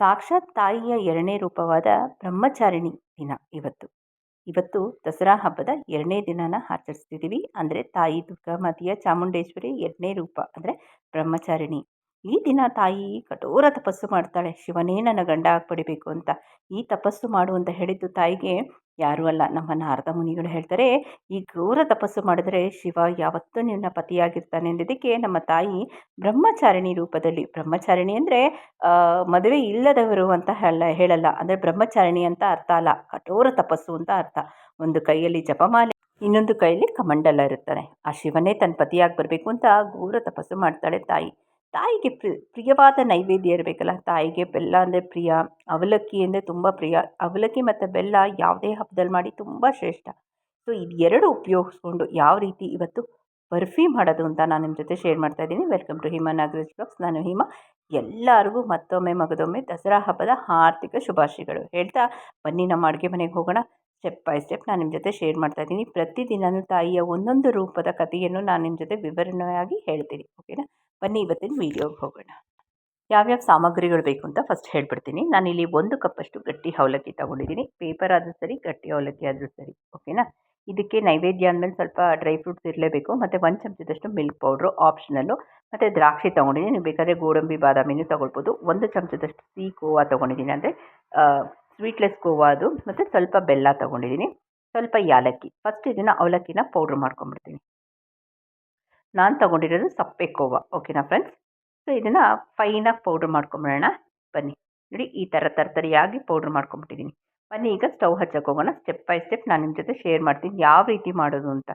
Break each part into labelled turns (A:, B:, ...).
A: ಸಾಕ್ಷಾತ್ ತಾಯಿಯ ಎರಡನೇ ರೂಪವಾದ ಬ್ರಹ್ಮಚಾರಿಣಿ ದಿನ ಇವತ್ತು. ಇವತ್ತು ದಸರಾ ಹಬ್ಬದ ಎರಡನೇ ದಿನನ ಆಚರಿಸ್ತಿದ್ದೀವಿ ಅಂದರೆ ತಾಯಿ ದುರ್ಗಾಮಾತೆಯ ಚಾಮುಂಡೇಶ್ವರಿ ಎರಡನೇ ರೂಪ, ಅಂದರೆ ಬ್ರಹ್ಮಚಾರಿಣಿ. ಈ ದಿನ ತಾಯಿ ಕಠೋರ ತಪಸ್ಸು ಮಾಡ್ತಾಳೆ. ಶಿವನೇ ನನ್ನ ಗಂಡ ಆಗ್ಪಡಿಬೇಕು ಅಂತ. ಈ ತಪಸ್ಸು ಮಾಡು ಅಂತ ಹೇಳಿದ್ದು ತಾಯಿಗೆ ಯಾರೂ ಅಲ್ಲ. ನಮ್ಮ ನಾರದ ಮುನಿಗಳು ಹೇಳ್ತಾರೆ, ಈ ಘೋರ ತಪಸ್ಸು ಮಾಡಿದ್ರೆ ಶಿವ ಯಾವತ್ತೂ ನಿನ್ನ ಪತಿಯಾಗಿರ್ತಾನೆ ಅಂದಿದ್ದಕ್ಕೆ ನಮ್ಮ ತಾಯಿ ಬ್ರಹ್ಮಚಾರಿಣಿ ರೂಪದಲ್ಲಿ, ಬ್ರಹ್ಮಚಾರಿಣಿ ಅಂದರೆ ಮದುವೆ ಇಲ್ಲದವರು ಅಂತ ಹೇಳ, ಹೇಳಲ್ಲ. ಅಂದರೆ ಬ್ರಹ್ಮಚಾರಿಣಿ ಅಂತ ಅರ್ಥ ಅಲ್ಲ. ಕಠೋರ ತಪಸ್ಸು ಅಂತ ಅರ್ಥ. ಒಂದು ಕೈಯಲ್ಲಿ ಜಪಮಾಲೆ, ಇನ್ನೊಂದು ಕೈಯಲ್ಲಿ ಕಮಂಡಲ ಇರುತ್ತಾನೆ ಆ ಶಿವನೇ ತನ್ನ ಪತಿಯಾಗಿ ಬರಬೇಕು ಅಂತ ಘೋರ ತಪಸ್ಸು ಮಾಡ್ತಾಳೆ ತಾಯಿ. ತಾಯಿಗೆ ಪ್ರಿಯವಾದ ನೈವೇದ್ಯ ಇರಬೇಕಲ್ಲ, ತಾಯಿಗೆ ಬೆಲ್ಲ ಅಂದರೆ ಪ್ರಿಯ, ಅವಲಕ್ಕಿ ಅಂದರೆ ತುಂಬ ಪ್ರಿಯ. ಅವಲಕ್ಕಿ ಮತ್ತು ಬೆಲ್ಲ ಯಾವುದೇ ಹಬ್ಬದಲ್ಲಿ ಮಾಡಿ ತುಂಬ ಶ್ರೇಷ್ಠ. ಸೊ ಇದು ಎರಡು ಉಪಯೋಗಿಸ್ಕೊಂಡು ಯಾವ ರೀತಿ ಇವತ್ತು ಬರ್ಫಿ ಮಾಡೋದು ಅಂತ ನಾನು ನಿಮ್ಮ ಜೊತೆ ಶೇರ್ ಮಾಡ್ತಾ ಇದ್ದೀನಿ. Welcome to Hima Nagaraj blogs ನಾನು ಹಿಮಾ. ಎಲ್ಲರಿಗೂ ಮತ್ತೊಮ್ಮೆ ಮಗದೊಮ್ಮೆ ದಸರಾ ಹಬ್ಬದ ಆರ್ಥಿಕ ಶುಭಾಶಯಗಳು. ಹೇಳ್ತಾ ಬನ್ನಿ, ನಮ್ಮ ಅಡುಗೆ ಮನೆಗೆ ಹೋಗೋಣ. ಸ್ಟೆಪ್ ಬೈ ಸ್ಟೆಪ್ ನಾನು ನಿಮ್ಮ ಜೊತೆ ಶೇರ್ ಮಾಡ್ತಾ ಇದ್ದೀನಿ. ಪ್ರತಿದಿನವೂ ತಾಯಿಯ ಒಂದೊಂದು ರೂಪದ ಕಥೆಯನ್ನು ನಾನು ನಿಮ್ಮ ಜೊತೆ ವಿವರಣೆಯಾಗಿ ಹೇಳ್ತೀನಿ. ಓಕೆನಾ ಬನ್ನಿ ಇವತ್ತಿನ ವೀಡಿಯೋಗೆ ಹೋಗೋಣ. ಯಾವ್ಯಾವ ಸಾಮಗ್ರಿಗಳು ಬೇಕು ಅಂತ ಫಸ್ಟ್ ಹೇಳ್ಬಿಡ್ತೀನಿ. ನಾನಿಲ್ಲಿ ಒಂದು ಕಪ್ಪಷ್ಟು ಗಟ್ಟಿ ಅವಲಕ್ಕಿ ತೊಗೊಂಡಿದ್ದೀನಿ. ಪೇಪರ್ ಆದರೂ ಸರಿ, ಗಟ್ಟಿ ಅವಲಕ್ಕಿ ಆದರೂ ಸರಿ ಓಕೆನಾ ಇದಕ್ಕೆ ನೈವೇದ್ಯ ಅಂದಮೇಲೆ ಸ್ವಲ್ಪ ಡ್ರೈ ಫ್ರೂಟ್ಸ್ ಇರಲೇಬೇಕು. ಮತ್ತು ಒಂದು ಚಮಚದಷ್ಟು ಮಿಲ್ಕ್ ಪೌಡ್ರು ಆಪ್ಷನಲ್ಲು ಮತ್ತು ದ್ರಾಕ್ಷಿ ತೊಗೊಂಡಿದ್ದೀನಿ. ನೀವು ಬೇಕಾದರೆ ಗೋಡಂಬಿ, ಬಾದಾಮಿನೂ ತೊಗೊಳ್ಬೋದು. ಒಂದು ಚಮಚದಷ್ಟು ಸಿಹಿ ಕೋವಾ ತೊಗೊಂಡಿದ್ದೀನಿ. ಅಂದರೆ ಸ್ವೀಟ್ಲೆಸ್ ಕೋವಾ ಅದು. ಮತ್ತು ಸ್ವಲ್ಪ ಬೆಲ್ಲ ತೊಗೊಂಡಿದ್ದೀನಿ. ಸ್ವಲ್ಪ ಯಾಲಕ್ಕಿ. ಫಸ್ಟ್ ಇದನ್ನು ಅವಲಕ್ಕಿನ ಪೌಡ್ರ್ ಮಾಡ್ಕೊಂಬಿಡ್ತೀನಿ ನಾನು ತೊಗೊಂಡಿರೋದು ಸಪ್ಪೆ ಕೋವ ಓಕೆನಾ ಫ್ರೆಂಡ್ಸ್ ಸೊ ಇದನ್ನು ಫೈನಾಗಿ ಪೌಡ್ರ್ ಮಾಡ್ಕೊಂಬಿಡೋಣ ಬನ್ನಿ. ನೋಡಿ, ಈ ಥರ ತರತರಿಯಾಗಿ ಪೌಡ್ರ್ ಮಾಡ್ಕೊಂಬಿಟ್ಟಿದ್ದೀನಿ ಬನ್ನಿ, ಈಗ ಸ್ಟವ್ ಹಚ್ಚಕ್ಕೆ ಹೋಗೋಣ. ಸ್ಟೆಪ್ ಬೈ ಸ್ಟೆಪ್ ನಾನು ನಿಮ್ಮ ಜೊತೆ ಶೇರ್ ಮಾಡ್ತೀನಿ ಯಾವ ರೀತಿ ಮಾಡೋದು ಅಂತ.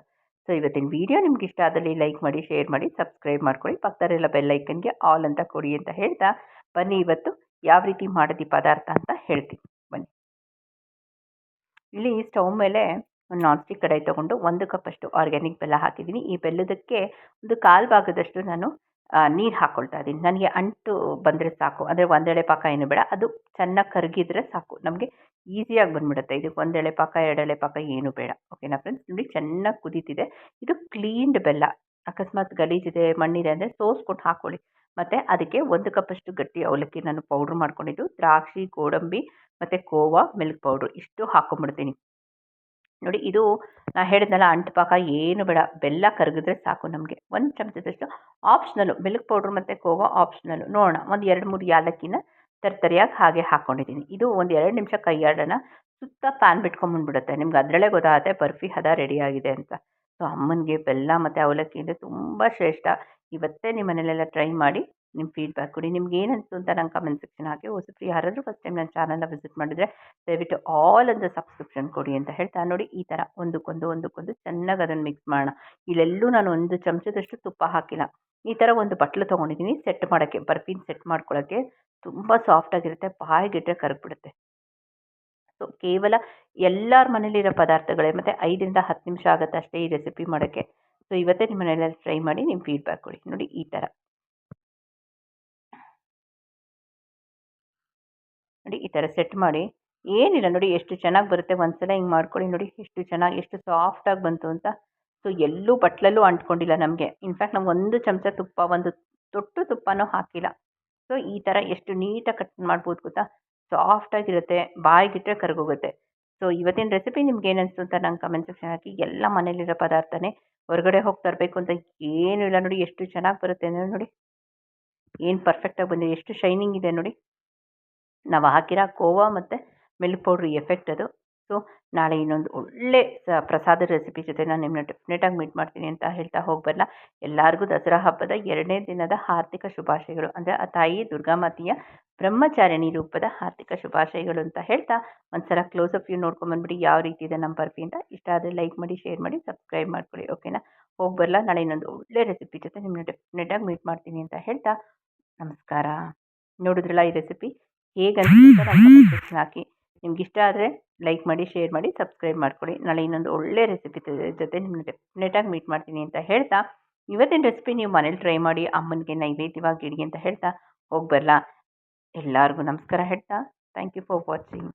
A: ಸೊ ಇವತ್ತಿನ ವೀಡಿಯೋ ನಿಮ್ಗೆ ಇಷ್ಟ ಆದಲ್ಲಿ ಲೈಕ್ ಮಾಡಿ ಶೇರ್ ಮಾಡಿ ಸಬ್ಸ್ಕ್ರೈಬ್ ಮಾಡ್ಕೊಳ್ಳಿ. ಪಕ್ಕದಲ್ಲೆಲ್ಲ ಬೆಲ್ಲೈಕನ್ಗೆ ಆಲ್ ಅಂತ ಕೊಡಿ ಅಂತ ಹೇಳ್ತಾ, ಬನ್ನಿ ಇವತ್ತು ಯಾವ ರೀತಿ ಮಾಡೋದು ಪದಾರ್ಥ ಅಂತ ಹೇಳ್ತೀನಿ. ಬನ್ನಿ. ಇಲ್ಲಿ ಸ್ಟವ್ ಮೇಲೆ ನಾನ್ ಸ್ಟಿಕ್ ಕಡಾಯಿ ತೊಗೊಂಡು ಒಂದು ಕಪ್ಪಷ್ಟು ಆರ್ಗ್ಯಾನಿಕ್ ಬೆಲ್ಲ ಹಾಕಿದ್ದೀನಿ. ಈ ಬೆಲ್ಲದಕ್ಕೆ ಒಂದು ಕಾಲು ಭಾಗದಷ್ಟು ನಾನು ನೀರು ಹಾಕ್ಕೊಳ್ತಾ ಇದ್ದೀನಿ. ನನಗೆ ಅಂಟು ಬಂದರೆ ಸಾಕು. ಅಂದರೆ ಒಂದೆಳೆ ಪಾಕ ಏನು ಬೇಡ. ಅದು ಚೆನ್ನಾಗಿ ಕರಗಿದ್ರೆ ಸಾಕು. ನಮಗೆ ಈಸಿಯಾಗಿ ಬಂದುಬಿಡುತ್ತೆ. ಇದಕ್ಕೆ ಒಂದೆಳೆ ಪಾಕ, ಎರಡೆಳೆ ಪಾಕ ಏನು ಬೇಡ. ಓಕೆನಾ ಫ್ರೆಂಡ್ಸ್ ನೋಡಿ ಚೆನ್ನಾಗಿ ಕುದೀತಿದೆ. ಇದು ಕ್ಲೀನ್ಡ್ ಬೆಲ್ಲ. ಅಕಸ್ಮಾತ್ ಗಲೀಜಿದೆ, ಮಣ್ಣಿದೆ ಅಂದರೆ ಸೋಸ್ಕೊಂಡು ಹಾಕ್ಕೊಳ್ಳಿ ಮತ್ತು ಅದಕ್ಕೆ ಒಂದು ಕಪ್ಪಷ್ಟು ಗಟ್ಟಿ ಅವಲಕ್ಕಿ ನಾನು ಪೌಡ್ರ್ ಮಾಡ್ಕೊಂಡಿದ್ದು. ದ್ರಾಕ್ಷಿ, ಗೋಡಂಬಿ ಮತ್ತು ಕೋವಾ ಮಿಲ್ಕ್ ಪೌಡ್ರು ಇಷ್ಟು ಹಾಕ್ಕೊಂಬಿಡ್ತೀನಿ ನೋಡಿ ಇದು ನಾ ಹೇಳಿದ್ನಲ್ಲ ಅಂಟು ಪಾಕ ಏನು ಬೇಡ, ಬೆಲ್ಲ ಕರಗಿದ್ರೆ ಸಾಕು ನಮಗೆ. ಒಂದು ಚಮಚದಷ್ಟು ಆಪ್ಷನಲ್ಲು ಮಿಲ್ಕ್ ಪೌಡ್ರ್ ಮತ್ತು ಕೋವಾ ಆಪ್ಷನಲ್ಲು ನೋಡೋಣ, ಒಂದು ಎರಡು ಮೂರು ಯಾಲಕ್ಕಿನ ತರ್ತರಿಯಾಗಿ ಹಾಗೆ ಹಾಕ್ಕೊಂಡಿದ್ದೀನಿ ಇದು ಒಂದು ಎರಡು ನಿಮಿಷ ಕೈಯಾಡೋಣ. ಸುತ್ತ ಪ್ಯಾನ್ ಬಿಟ್ಕೊಂಬಂದ್ಬಿಡುತ್ತೆ ನಿಮ್ಗೆ ಅದರಲ್ಲೇ ಗೊತ್ತಾಗುತ್ತೆ ಬರ್ಫಿ ಹದ ರೆಡಿಯಾಗಿದೆ ಅಂತ. ಸೊ ಅಮ್ಮನಿಗೆ ಬೆಲ್ಲ ಮತ್ತು ಅವಲಕ್ಕಿ ಅಂದರೆ ತುಂಬ ಶ್ರೇಷ್ಠ. ಇವತ್ತೇ ನಿಮ್ಮ ಮನೇಲೆಲ್ಲ ಟ್ರೈ ಮಾಡಿ ನಿಮ್ಮ ಫೀಡ್ಬ್ಯಾಕ್ ಕೊಡಿ. ನಿಮ್ಗೆ ಏನು ಅಂತ ನಂಗೆ ಕಮೆಂಟ್ ಸೆಕ್ಷನ್ ಹಾಕಿ ಹೊಸಬ್ರು ಯಾರಾದರೂ ಫಸ್ಟ್ ಟೈಮ್ ನನ್ನ ಚಾನಲ್ನ ವಿಸಿಟ್ ಮಾಡಿದರೆ ದಯವಿಟ್ಟು ಆಲ್ ಅಂತ ಸಬ್ಸ್ಕ್ರಿಪ್ಷನ್ ಕೊಡಿ ಅಂತ ಹೇಳ್ತಾ ನೋಡಿ. ಈ ಥರ ಒಂದಕ್ಕೊಂದು ಒಂದಕ್ಕೊಂದು ಚೆನ್ನಾಗಿ ಅದನ್ನು ಮಿಕ್ಸ್ ಮಾಡೋಣ ಇಲ್ಲೆಲ್ಲೂ ನಾನು ಒಂದು ಚಮಚದಷ್ಟು ತುಪ್ಪ ಹಾಕಿಲ್ಲ. ಈ ಥರ ಒಂದು ಬಟ್ಲು ತೊಗೊಂಡಿದ್ದೀನಿ ಸೆಟ್ ಮಾಡೋಕ್ಕೆ ಬರ್ಫಿನ ಸೆಟ್ ಮಾಡ್ಕೊಳ್ಳೋಕ್ಕೆ ತುಂಬ ಸಾಫ್ಟಾಗಿರುತ್ತೆ ಬಾಯಿಗಿಟ್ಟರೆ ಕರಗ್ಬಿಡುತ್ತೆ ಸೊ ಕೇವಲ ಎಲ್ಲರ ಮನೇಲಿರೋ ಪದಾರ್ಥಗಳೇ ಮತ್ತು ಐದರಿಂದ ಹತ್ತು ನಿಮಿಷ ಆಗುತ್ತೆ ಅಷ್ಟೇ ಈ ರೆಸಿಪಿ ಮಾಡೋಕ್ಕೆ. ಸೊ ಇವತ್ತೇ ನಿಮ್ಮ ಮನೆಯಲ್ಲಿ ಟ್ರೈ ಮಾಡಿ ನಿಮ್ಮ ಫೀಡ್ಬ್ಯಾಕ್ ಕೊಡಿ. ನೋಡಿ ಈ ಥರ ಈ ಥರ ಸೆಟ್ ಮಾಡಿ, ಏನಿಲ್ಲ ನೋಡಿ ಎಷ್ಟು ಚೆನ್ನಾಗಿ ಬರುತ್ತೆ ಒಂದ್ಸಲ ಹಿಂಗೆ ಮಾಡ್ಕೊಳ್ಳಿ ನೋಡಿ ಎಷ್ಟು ಚೆನ್ನಾಗಿ, ಎಷ್ಟು ಸಾಫ್ಟಾಗಿ ಬಂತು ಅಂತ. ಸೊ ಎಲ್ಲೂ ಬಟ್ಲಲ್ಲೂ ಅಂಟ್ಕೊಂಡಿಲ್ಲ ನಮಗೆ. ಇನ್ಫ್ಯಾಕ್ಟ್ ನಾವು ಒಂದು ಚಮಚ ತುಪ್ಪ, ಒಂದು ತೊಟ್ಟು ತುಪ್ಪನೂ ಹಾಕಿಲ್ಲ. ಸೊ ಈ ಥರ ಎಷ್ಟು ನೀಟಾಗಿ ಕಟ್ ಮಾಡ್ಬೋದು ಗೊತ್ತಾ? ಸಾಫ್ಟಾಗಿರುತ್ತೆ ಬಾಯಿಗಿಟ್ಟರೆ ಕರ್ಗೋಗುತ್ತೆ. ಸೊ ಇವತ್ತಿನ ರೆಸಿಪಿ ನಿಮ್ಗೆ ಏನು ಅನಿಸ್ತು ಅಂತ ನಂಗೆ ಕಮೆಂಟ್ ಸೆಕ್ಷನ್ ಹಾಕಿ, ಎಲ್ಲ ಮನೇಲಿರೋ ಪದಾರ್ಥನೇ ಹೊರಗಡೆ ಹೋಗಿ ತರಬೇಕು ಅಂತ ಏನೂ ಇಲ್ಲ ನೋಡಿ ಎಷ್ಟು ಚೆನ್ನಾಗಿ ಬರುತ್ತೆ ಅಂದರೆ ನೋಡಿ. ಏನು ಪರ್ಫೆಕ್ಟಾಗಿ ಬಂದಿದೆ, ಎಷ್ಟು ಶೈನಿಂಗ್ ಇದೆ ನೋಡಿ. ನಾವು ಹಾಕಿರೋ ಕೋವಾ ಮತ್ತು ಮಿಲ್ಕ್ ಪೌಡ್ರ್ ಎಫೆಕ್ಟ್ ಅದು. ಸೊ ನಾಳೆ ಇನ್ನೊಂದು ಒಳ್ಳೆ ಪ್ರಸಾದ ರೆಸಿಪಿ ಜೊತೆ ನಾನು ನಿಮ್ಮನ್ನ ಡೆಫಿನೆಟಾಗಿ ಮೀಟ್ ಮಾಡ್ತೀನಿ ಅಂತ ಹೇಳ್ತಾ ಹೋಗ್ಬರಲ್ಲ ಎಲ್ಲರಿಗೂ ದಸರಾ ಹಬ್ಬದ ಎರಡನೇ ದಿನದ ಆರ್ಥಿಕ ಶುಭಾಶಯಗಳು. ಅಂದರೆ ಆ ತಾಯಿ ದುರ್ಗಾಮಾತೆಯ ಬ್ರಹ್ಮಚಾರಿಣಿ ರೂಪದ ಆರ್ಥಿಕ ಶುಭಾಶಯಗಳು ಅಂತ ಹೇಳ್ತಾ ಒಂದ್ಸಲ ಕ್ಲೋಸ್ ಅಪ್ ಯೂ ನೋಡ್ಕೊಂಬಂದ್ಬಿಡಿ ಯಾವ ರೀತಿ ಇದೆ ನಮ್ಮ ಬರ್ಫಿ ಅಂತ. ಇಷ್ಟ ಆದರೆ ಲೈಕ್ ಮಾಡಿ ಶೇರ್ ಮಾಡಿ ಸಬ್ಸ್ಕ್ರೈಬ್ ಮಾಡ್ಕೊಳ್ಳಿ ಓಕೆನಾ ಹೋಗ್ಬರಲ್ಲ ನಾಳೆ ಇನ್ನೊಂದು ಒಳ್ಳೆ ರೆಸಿಪಿ ಜೊತೆ ನಿಮ್ಮನ್ನ ಡೆಫಿನೆಟಾಗಿ ಮೀಟ್ ಮಾಡ್ತೀನಿ ಅಂತ ಹೇಳ್ತಾ. ನಮಸ್ಕಾರ. ನೋಡಿದ್ರಲ್ಲ ಈ ರೆಸಿಪಿ ಹೇಗೆ ಅಂತ ಹಾಕಿ. ನಿಮ್ಗೆ ಇಷ್ಟ ಆದರೆ ಲೈಕ್ ಮಾಡಿ ಶೇರ್ ಮಾಡಿ ಸಬ್ಸ್ಕ್ರೈಬ್ ಮಾಡ್ಕೊಳ್ಳಿ. ನಾಳೆ ಇನ್ನೊಂದು ಒಳ್ಳೆ ರೆಸಿಪಿ ಜೊತೆ ನಿಮ್ಮನ್ನು ಡೆಫಿನೆಟಾಗಿ ಮೀಟ್ ಮಾಡ್ತೀನಿ ಅಂತ ಹೇಳ್ತಾ. ಇವತ್ತಿನ ರೆಸಿಪಿ ನೀವು ಮನೇಲಿ ಟ್ರೈ ಮಾಡಿ, ಅಮ್ಮನಿಗೆ ನೈವೇದ್ಯವಾಗಿ ಇಡಿ ಅಂತ ಹೇಳ್ತಾ ಹೋಗಿ ಬರಲಾ ಎಲ್ಲರಿಗೂ ನಮಸ್ಕಾರ ಹೇಳ್ತಾ. Thank you for watching